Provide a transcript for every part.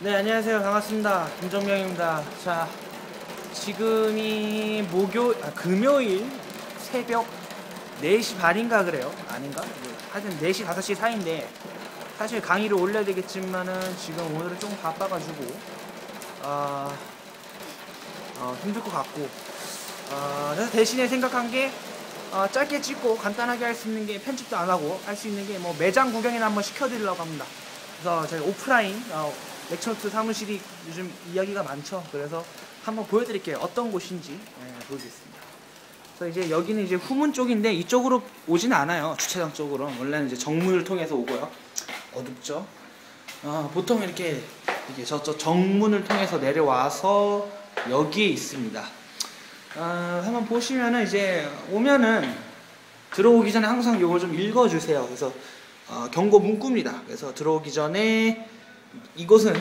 네, 안녕하세요. 반갑습니다. 김정명입니다. 자, 지금이 목요, 아, 금요일 새벽 4시 반인가 그래요. 아닌가? 뭐, 하여튼 4시, 5시 사이인데, 사실 강의를 올려야 되겠지만은 지금 오늘은 좀 바빠가지고, 아, 어, 힘들 것 같고, 어, 그래서 대신에 생각한 게, 어, 짧게 찍고 간단하게 할 수 있는 게 편집도 안 하고 할 수 있는 게 뭐 매장 구경이나 한번 시켜드리려고 합니다. 그래서 저희 오프라인 어, 렉처노트 사무실이 요즘 이야기가 많죠. 그래서 한번 보여드릴게요. 어떤 곳인지 예, 보여드리겠습니다. 그래서 이제 여기는 이제 후문 쪽인데 이쪽으로 오진 않아요. 주차장 쪽으로 원래는 이제 정문을 통해서 오고요. 어둡죠. 어, 보통 이렇게 이게 저, 저 정문을 통해서 내려와서 여기에 있습니다. 어, 한번 보시면은 이제 오면은 들어오기 전에 항상 요걸 좀 읽어주세요. 그래서 어, 경고 문구입니다. 그래서 들어오기 전에 이곳은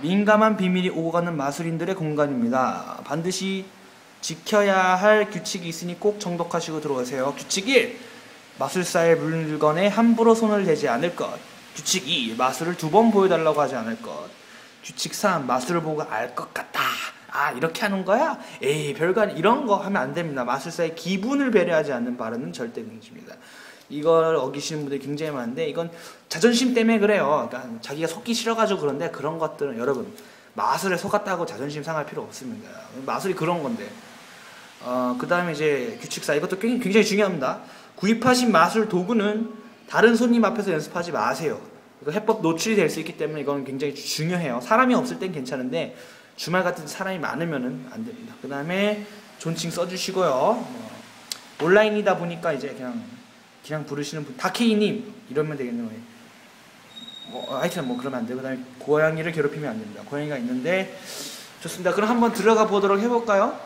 민감한 비밀이 오고 가는 마술인들의 공간입니다. 반드시 지켜야 할 규칙이 있으니 꼭 정독하시고 들어오세요. 규칙 1. 마술사의 물건에 함부로 손을 대지 않을 것. 규칙 2. 마술을 두 번 보여달라고 하지 않을 것. 규칙 3. 마술을 보고 알 것 같다. 아 이렇게 하는 거야? 에이 별거 아니 이런 거 하면 안 됩니다. 마술사의 기분을 배려하지 않는 발언은 절대 금지입니다. 이걸 어기시는 분들이 굉장히 많은데 이건 자존심 때문에 그래요. 그러니까 자기가 속기 싫어가지고 그런데 그런 것들은 여러분 마술에 속았다고 자존심 상할 필요 없습니다. 마술이 그런 건데. 어, 그 다음에 이제 규칙사 이것도 굉장히, 중요합니다. 구입하신 마술 도구는 다른 손님 앞에서 연습하지 마세요. 이거 해법 노출이 될 수 있기 때문에 이건 굉장히 중요해요. 사람이 없을 땐 괜찮은데 주말 같은 데 사람이 많으면은 안 됩니다. 그 다음에 존칭 써주시고요. 뭐, 온라인이다 보니까 이제 그냥 그냥 부르시는 분 다케이님 이러면 되겠네요. 뭐 하여튼 뭐 그러면 안 되고 그다음에 고양이를 괴롭히면 안 됩니다. 고양이가 있는데 좋습니다. 그럼 한번 들어가 보도록 해볼까요?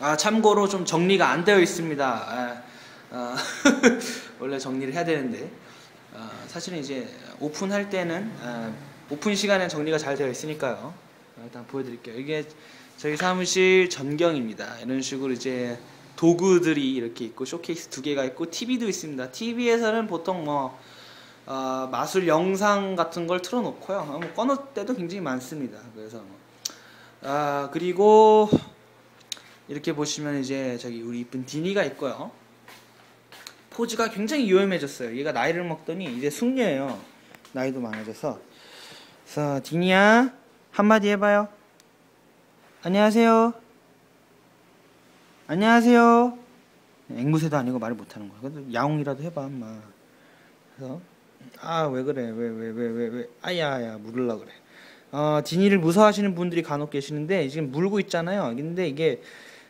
아 참고로 좀 정리가 안 되어 있습니다. 아, 아, 원래 정리를 해야 되는데 아, 사실은 이제 오픈할 때는 아, 오픈 시간에 정리가 잘 되어 있으니까요. 일단 보여드릴게요. 이게 저희 사무실 전경입니다. 이런 식으로 이제 도구들이 이렇게 있고 쇼케이스 두 개가 있고 TV도 있습니다. TV에서는 보통 뭐 어, 마술 영상 같은 걸 틀어놓고요. 뭐 꺼놓을 때도 굉장히 많습니다. 그래서 뭐. 아 그리고 이렇게 보시면 이제 저기 우리 이쁜 디니가 있고요. 포즈가 굉장히 유연해졌어요. 얘가 나이를 먹더니 이제 숙녀예요. 나이도 많아져서. 그래서 디니야 한마디 해봐요. 안녕하세요. 안녕하세요. 앵무새도 아니고 말을 못하는 거야. 그래도 야옹이라도 해봐, 엄마. 그래서 아 왜 그래? 왜 왜 왜 왜 왜? 아야야 물을라 그래. 어 디니를 무서워하시는 분들이 간혹 계시는데 지금 물고 있잖아요. 근데 이게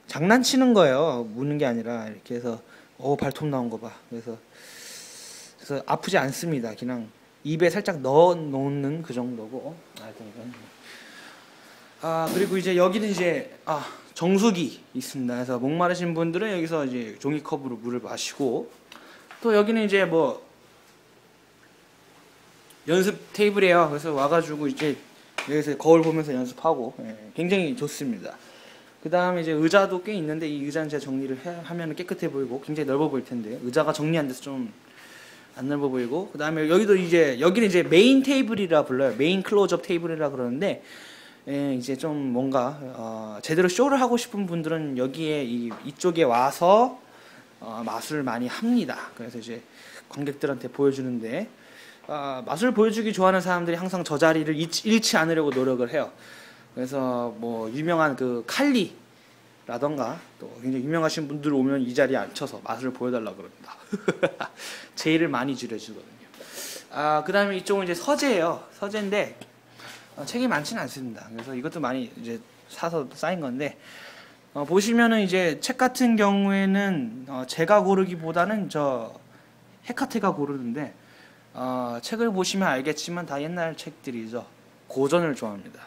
장난치는 거예요. 무는 게 아니라 이렇게 해서 어 발톱 나온 거 봐. 그래서 그래서 아프지 않습니다. 그냥 입에 살짝 넣어 놓는 그 정도고. 아 그리고 이제 여기는 이제 아 정수기 있습니다. 그래서 목마르신 분들은 여기서 이제 종이컵으로 물을 마시고 또 여기는 이제 뭐 연습 테이블이에요. 그래서 와가지고 이제 여기서 거울 보면서 연습하고 예, 굉장히 좋습니다. 그 다음에 이제 의자도 꽤 있는데 이 의자는 제가 정리를 해, 하면 깨끗해 보이고 굉장히 넓어 보일 텐데 의자가 정리 안 돼서 좀 안 넓어 보이고 그 다음에 여기도 이제 여기는 이제 메인 테이블이라 불러요. 메인 클로즈업 테이블이라 그러는데 예, 이제 좀 뭔가 어, 제대로 쇼를 하고 싶은 분들은 여기에 이, 이쪽에 와서 어, 마술을 많이 합니다. 그래서 이제 관객들한테 보여주는데 어, 마술 보여주기 좋아하는 사람들이 항상 저 자리를 잃지, 잃지 않으려고 노력을 해요. 그래서 뭐 유명한 그 칼리 라던가 또 굉장히 유명하신 분들 오면 이 자리에 앉혀서 마술을 보여달라 그럽니다. 제의를 많이 줄여주거든요. 아 그 다음에 이쪽은 이제 서재예요. 서재인데 어, 책이 많지는 않습니다. 그래서 이것도 많이 이제 사서 쌓인 건데 어, 보시면은 이제 책 같은 경우에는 어, 제가 고르기보다는 저 헤카테가 고르는데 어, 책을 보시면 알겠지만 다 옛날 책들이죠. 고전을 좋아합니다.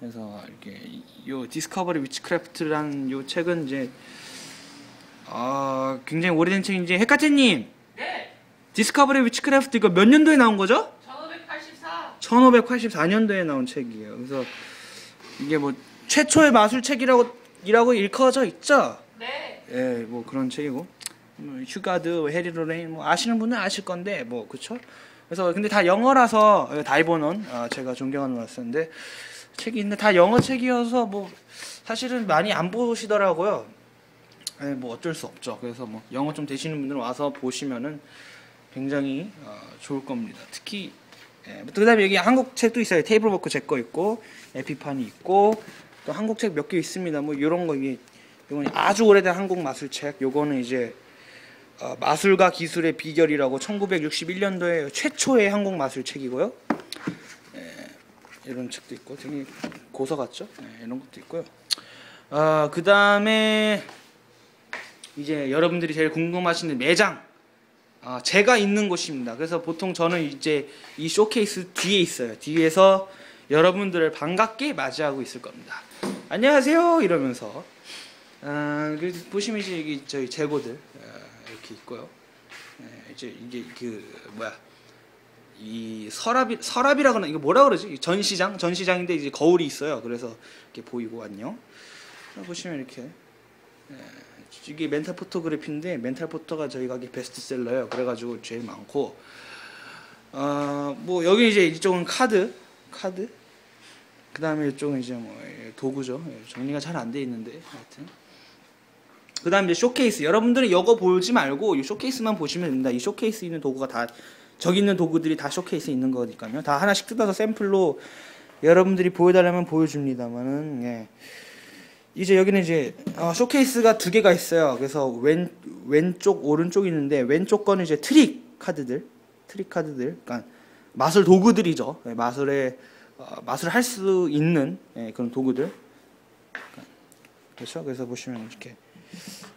그래서 이렇게 이- 요 디스커버리 위치크래프트라는 요 책은 이제 어, 굉장히 오래된 책인지 헤카테님 네, 디스커버리 위치크래프트 이거 몇 년도에 나온 거죠? 1584. 1584년도에 나온 책이에요. 그래서 이게 뭐 최초의 마술책이라고 이라고 일컬어져 있죠. 네, 예, 뭐 그런 책이고 뭐 휴가드, 해리 로레인 뭐 아시는 분은 아실 건데 뭐 그쵸? 그래서 근데 다 영어라서 어, 다이버는 어, 제가 존경하는 말씀인데 책이 있는데 다 영어 책이어서 뭐 사실은 많이 안 보시더라고요. 네, 뭐 어쩔 수 없죠. 그래서 뭐 영어 좀 되시는 분들은 와서 보시면은 굉장히 어, 좋을 겁니다. 특히 예, 또 그다음에 여기 한국 책도 있어요. 테이블 워크 제 거 있고 에피판이 있고 또 한국 책 몇 개 있습니다. 뭐 이런 거 이게 이건 아주 오래된 한국 마술 책. 요거는 이제 어, 마술과 기술의 비결이라고 1961년도에 최초의 한국 마술 책이고요. 예, 이런 책도 있고 되게 고서 같죠? 예, 이런 것도 있고요. 아, 그 다음에 이제 여러분들이 제일 궁금하시는 매장. 아, 제가 있는 곳입니다. 그래서 보통 저는 이제 이 쇼케이스 뒤에 있어요. 뒤에서 여러분들을 반갑게 맞이하고 있을 겁니다. 안녕하세요 이러면서 아, 그 보시면 이제 여기 저희 재고들 아, 이렇게 있고요. 예, 이제 이게 그 뭐야 이 서랍이 서랍이라거나 이거 뭐라 그러지? 전시장 전시장인데 이제 거울이 있어요. 그래서 이렇게 보이고 안녕. 보시면 이렇게 예, 이게 멘탈 포토그래피인데 멘탈 포토가 저희 가게 베스트셀러예요. 그래가지고 제일 많고 어뭐 여기 이제 이쪽은 카드 카드 그 다음에 이쪽은 이제 뭐 예, 도구죠. 예, 정리가 잘 안 돼 있는데 하여튼 그 다음에 이제 쇼케이스 여러분들은 이거 보지 말고 이 쇼케이스만 보시면 됩니다. 이 쇼케이스 있는 도구가 다 저기 있는 도구들이 다 쇼케이스에 있는 거니까요. 다 하나씩 뜯어서 샘플로 여러분들이 보여달라면 보여줍니다만은 예. 이제 여기는 이제 어, 쇼케이스가 두 개가 있어요. 그래서 왼 왼쪽 오른쪽 있는데 왼쪽 거는 이제 트릭 카드들, 트릭 카드들, 그러니까 마술 도구들이죠. 예, 마술에 어, 마술 할 수 있는 예, 그런 도구들. 그렇죠. 그래서 보시면 이렇게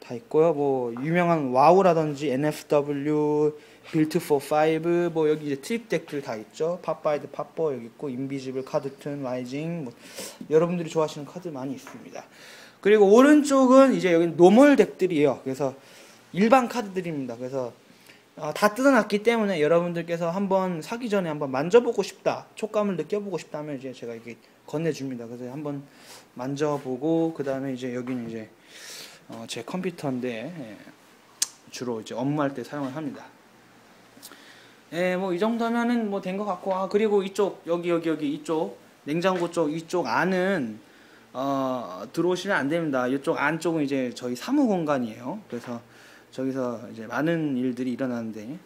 다 있고요. 뭐 유명한 와우라든지 NFW, 빌트 for 5, 뭐 여기 이제 트릭 덱들 다 있죠. 팝바이드 팝버 여기 있고 인비지블 카드튼 라이징 뭐 여러분들이 좋아하시는 카드 많이 있습니다. 그리고 오른쪽은 이제 여기 노멀 덱들이에요. 그래서 일반 카드들입니다. 그래서 어, 다 뜯어놨기 때문에 여러분들께서 한번 사기 전에 한번 만져보고 싶다, 촉감을 느껴보고 싶다면 이제 제가 이렇게 건네줍니다. 그래서 한번 만져보고 그 다음에 이제 여기는 이제 어, 제 컴퓨터인데 예, 주로 이제 업무할 때 사용을 합니다. 예, 뭐 이 정도면은 뭐 된 것 같고 아 그리고 이쪽 여기 여기 여기 이쪽 냉장고 쪽 이쪽 안은 어, 들어오시면 안 됩니다. 이쪽 안쪽은 이제 저희 사무 공간이에요. 그래서 저기서 이제 많은 일들이 일어나는데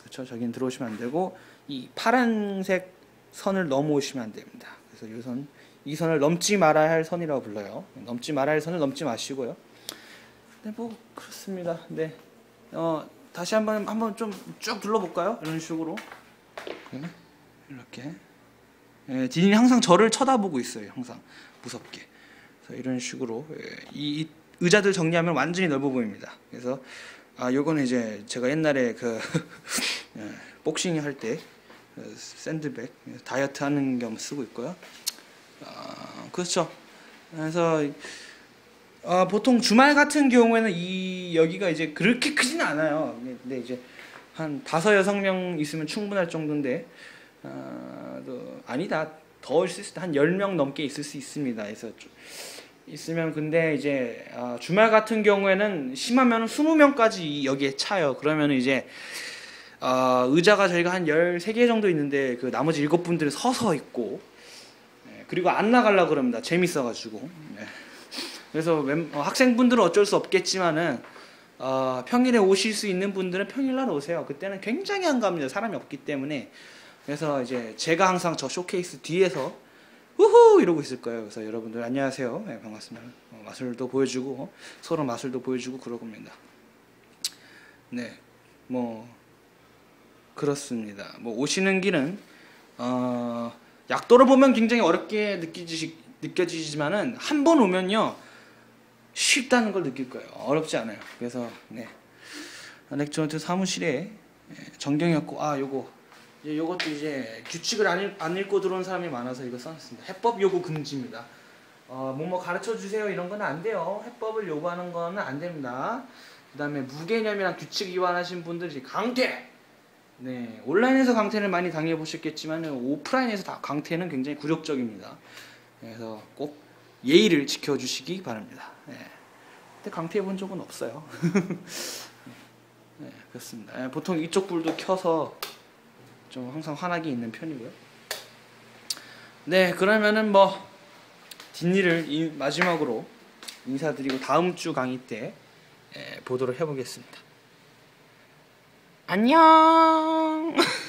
그렇죠. 저긴 들어오시면 안 되고 이 파란색 선을 넘어오시면 안 됩니다. 그래서 이 선, 이 선을 넘지 말아야 할 선이라고 불러요. 넘지 말아야 할 선을 넘지 마시고요. 네, 뭐 그렇습니다. 네, 어, 다시 한번 한번 좀 쭉 둘러볼까요? 이런 식으로 네, 이렇게. 예, 디닌이 항상 저를 쳐다보고 있어요. 항상 무섭게. 그래서 이런 식으로 예, 이, 이 의자들 정리하면 완전히 넓어 보입니다. 그래서 아 요거는 이제 제가 옛날에 그 예, 복싱 할때 그 샌드백 다이어트 하는 겸 쓰고 있고요. 아, 그렇죠. 그래서 어, 보통 주말 같은 경우에는 이 여기가 이제 그렇게 크지는 않아요. 근데 이제 한 다섯 여섯 명 있으면 충분할 정도인데 어, 또 아니다 더 있을 수도 한 10명 넘게 있을 수 있습니다. 그래서 좀 있으면 근데 이제 어, 주말 같은 경우에는 심하면 20명까지 여기에 차요. 그러면 이제 어, 의자가 저희가 한 13개 정도 있는데 그 나머지 7분들은 서서 있고 네, 그리고 안 나가려 그럽니다. 재밌어가지고 네. 그래서 웬, 어, 학생분들은 어쩔 수 없겠지만은 어, 평일에 오실 수 있는 분들은 평일날 오세요. 그때는 굉장히 한가합니다. 사람이 없기 때문에 그래서 이제 제가 항상 저 쇼케이스 뒤에서 우후 이러고 있을 거예요. 그래서 여러분들 안녕하세요. 네, 반갑습니다. 어, 마술도 보여주고 서로 마술도 보여주고 그럴 겁니다. 네, 뭐 그렇습니다. 뭐 오시는 길은 어, 약도를 보면 굉장히 어렵게 느끼지 느껴지지만은 한 번 오면요 쉽다는 걸 느낄 거예요. 어렵지 않아요. 그래서 네, 렉처런트 사무실에 정경이었고 아 요거 이제 이것도 이제 규칙을 안, 읽, 안 읽고 들어온 사람이 많아서 이거 써놨습니다. 해법 요구 금지입니다. 어, 뭐뭐 가르쳐 주세요 이런 건 안 돼요. 해법을 요구하는 거는 안 됩니다. 그 다음에 무개념이랑 규칙 위반하신 분들 이제 강퇴! 네, 온라인에서 강퇴를 많이 당해 보셨겠지만 오프라인에서 다 강퇴는 굉장히 굴욕적입니다. 그래서 꼭 예의를 지켜주시기 바랍니다. 네. 근데 강퇴해 본 적은 없어요. 네, 그렇습니다. 네, 보통 이쪽 불도 켜서 좀 항상 환하게 있는 편이고요. 네, 그러면은 뭐 뒷일을 이- 마지막으로 인사드리고 다음 주 강의 때 에, 보도록 해보겠습니다. 안녕.